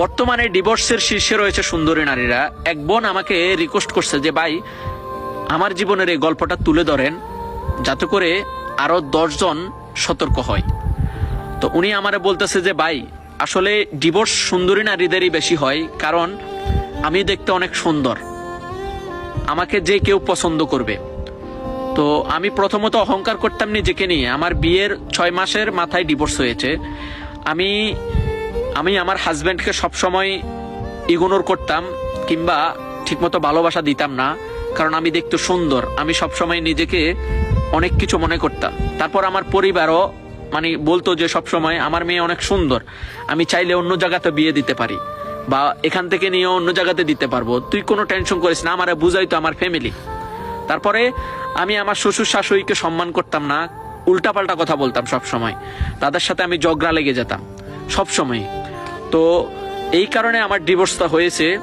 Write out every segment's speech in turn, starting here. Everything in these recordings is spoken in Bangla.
বর্তমানে ডিভোর্সের শীর্ষে রয়েছে সুন্দরী নারীরা। এক বোন আমাকে রিকোয়েস্ট করছে যে, ভাই, আমার জীবনের এই গল্পটা তুলে ধরেন, যাতে করে আরও দশজন সতর্ক হয়। তো উনি আমারে বলতেছে যে, ভাই, আসলে ডিভোর্স সুন্দরী নারীদেরই বেশি হয়, কারণ আমি দেখতে অনেক সুন্দর। আমাকে যে কেউ পছন্দ করবে। তো আমি প্রথমত অহংকার করতাম নিজেকে নিয়ে। আমার বিয়ের ছয় মাসের মাথায় ডিভোর্স হয়েছে। আমি আমি আমার হাজব্যান্ডকে সবসময় ইগনোর করতাম কিংবা ঠিকমতো ভালোবাসা দিতাম না, কারণ আমি দেখতে সুন্দর। আমি সবসময় নিজেকে অনেক কিছু মনে করতাম। তারপর আমার পরিবারও মানে বলতো যে সবসময় আমার মেয়ে অনেক সুন্দর, আমি চাইলে অন্য জায়গাতে বিয়ে দিতে পারি বা এখান থেকে নিয়ে অন্য জায়গাতে দিতে পারব। তুই কোনো টেনশন করিস না, আমার বুঝাই তো আমার ফ্যামিলি তারপরে আমি আমার শ্বশুর শাশুড়িকে সম্মান করতাম না, উল্টাপাল্টা কথা বলতাম সব সময় তাদের সাথে আমি জগড়া লেগে যেতাম সব সময় তো এই কারণে আমার ডিভোর্সটা হয়েছে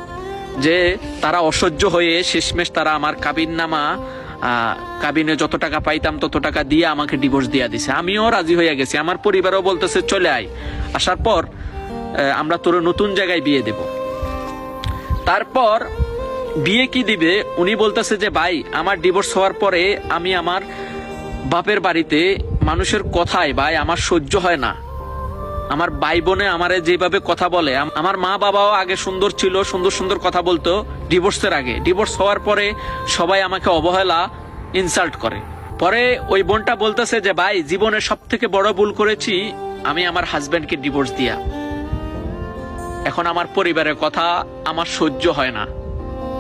যে তারা অসহ্য হয়ে শেষমেশ তারা আমার কাবিন নামা কাবিনে যত টাকা পাইতাম তত টাকা দিয়ে আমাকে ডিভোর্স দিয়া দিছে। আমিও রাজি হয়ে গেছি। আমার পরিবারও বলতেছে, চলে আয়। আসার পর আমরা তোর নতুন জায়গায় বিয়ে দেব। তারপর বিয়ে কি দিবে? উনি বলতেছে যে, ভাই, আমার ডিভোর্স হওয়ার পরে আমি আমার বাপের বাড়িতে মানুষের কথায়, ভাই, আমার সহ্য হয় না। আমার ভাই বোনে আমারে যেভাবে কথা বলে আমার মা বাবাও আগে সুন্দর ছিল, সুন্দর সুন্দর কথা বলতো। ডিভোর্সের আগে। ডিভোর্স হওয়ার পরে সবাই আমাকে অবহেলা ইনসাল্ট করে। পরে ওই বোনটা বলতেছে যে, ভাই, জীবনে সব থেকে বড় ভুল করেছি, আমি আমার হাজবেন্ডকে ডিভোর্স দিয়া। এখন আমার পরিবারের কথা আমার সহ্য হয় না।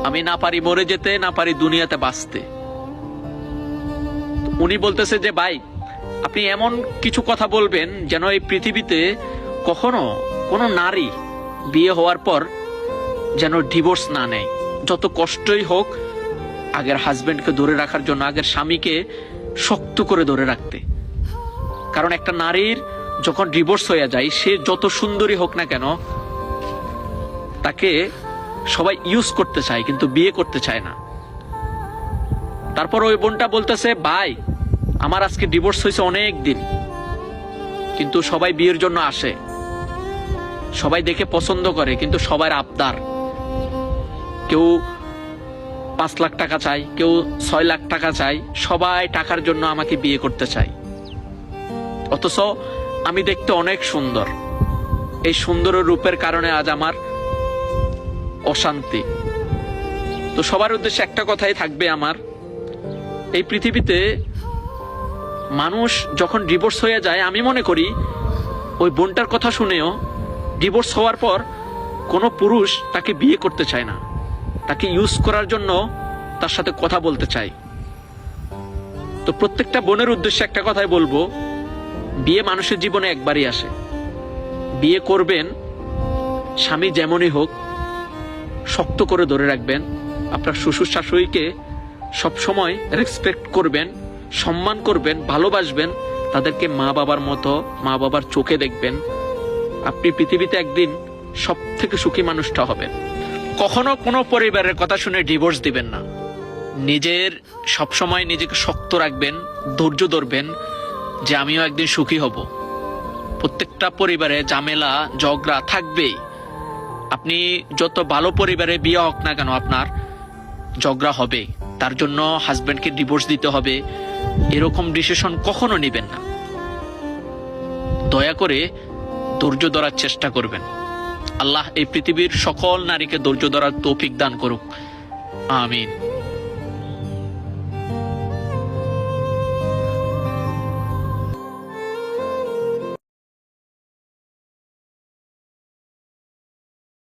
আমি না পারি মরে যেতে, না পারি দুনিয়াতে বাঁচতে। উনি বলতেছে যে, ভাই আপনি এমন কিছু কথা বলবেন যেন এই পৃথিবীতে কখনো কোনো নারী বিয়ে হওয়ার পর যেন ডিভোর্স না নেয়। যত কষ্টই হোক, আগের হাজবেন্ডকে ধরে রাখার জন্য, আগের স্বামীকে শক্ত করে ধরে রাখতে। কারণ একটা নারীর যখন ডিভোর্স হয়ে যায়, সে যত সুন্দরী হোক না কেন, তাকে সবাই ইউজ করতে চায়, কিন্তু বিয়ে করতে চায় না। তারপর ওই বোনটা বলতেছে, ভাই আমার আজকে ডিভোর্স হয়েছে অনেক দিন। কিন্তু সবাই বিয়ের জন্য আসে। সবাই দেখে পছন্দ করে, কিন্তু সবার আবদার। কেউ পাঁচ লাখ টাকা চাই কেউ ছয় লাখ টাকা চাই সবাই টাকার জন্য আমাকে বিয়ে করতে চাই অথচ আমি দেখতে অনেক সুন্দর। এই সুন্দর রূপের কারণে আজ আমার অশান্তি। তো সবার উদ্দেশ্যে একটা কথাই থাকবে আমার। এই পৃথিবীতে মানুষ যখন ডিভোর্স হয়ে যায়, আমি মনে করি ওই বোনটার কথা শুনেও ডিভোর্স হওয়ার পর কোনো পুরুষ তাকে বিয়ে করতে চায় না। তাকে ইউজ করার জন্য তার সাথে কথা বলতে চায়। তো প্রত্যেকটা বোনের উদ্দেশ্যে একটা কথাই বলব, বিয়ে মানুষের জীবনে একবারই আসে। বিয়ে করবেন, স্বামী যেমনই হোক, শক্ত করে ধরে রাখবেন। আপনার শ্বশুর শাশুড়িকে সবসময় রেসপেক্ট করবেন। সম্মান করবেন, ভালোবাসবেন, তাদেরকে মা বাবার মতো, মা বাবার চোখে দেখবেন। আপনি পৃথিবীতে একদিন সব থেকে সুখী মানুষটা হবেন। কখনো কোনো পরিবারের কথা শুনে ডিভোর্স দিবেন না। নিজের সবসময় নিজেকে শক্ত রাখবেন, ধৈর্য ধরবেন যে আমিও একদিন সুখী হব। প্রত্যেকটা পরিবারে ঝামেলা, ঝগড়া থাকবেই। আপনি যত ভালো পরিবারে বিয়ে হোক না কেন, আপনার ঝগড়া হবে তার জন্য হাজব্যান্ডকে ডিভোর্স দিতে হবে। এরকম ডিসিশন কখনো নেবেন না। দয়া করে ধৈর্য ধরার চেষ্টা করবেন। আল্লাহ এই পৃথিবীর সকল নারীকে ধৈর্য ধরার তৌফিক দান করুক। আমিন।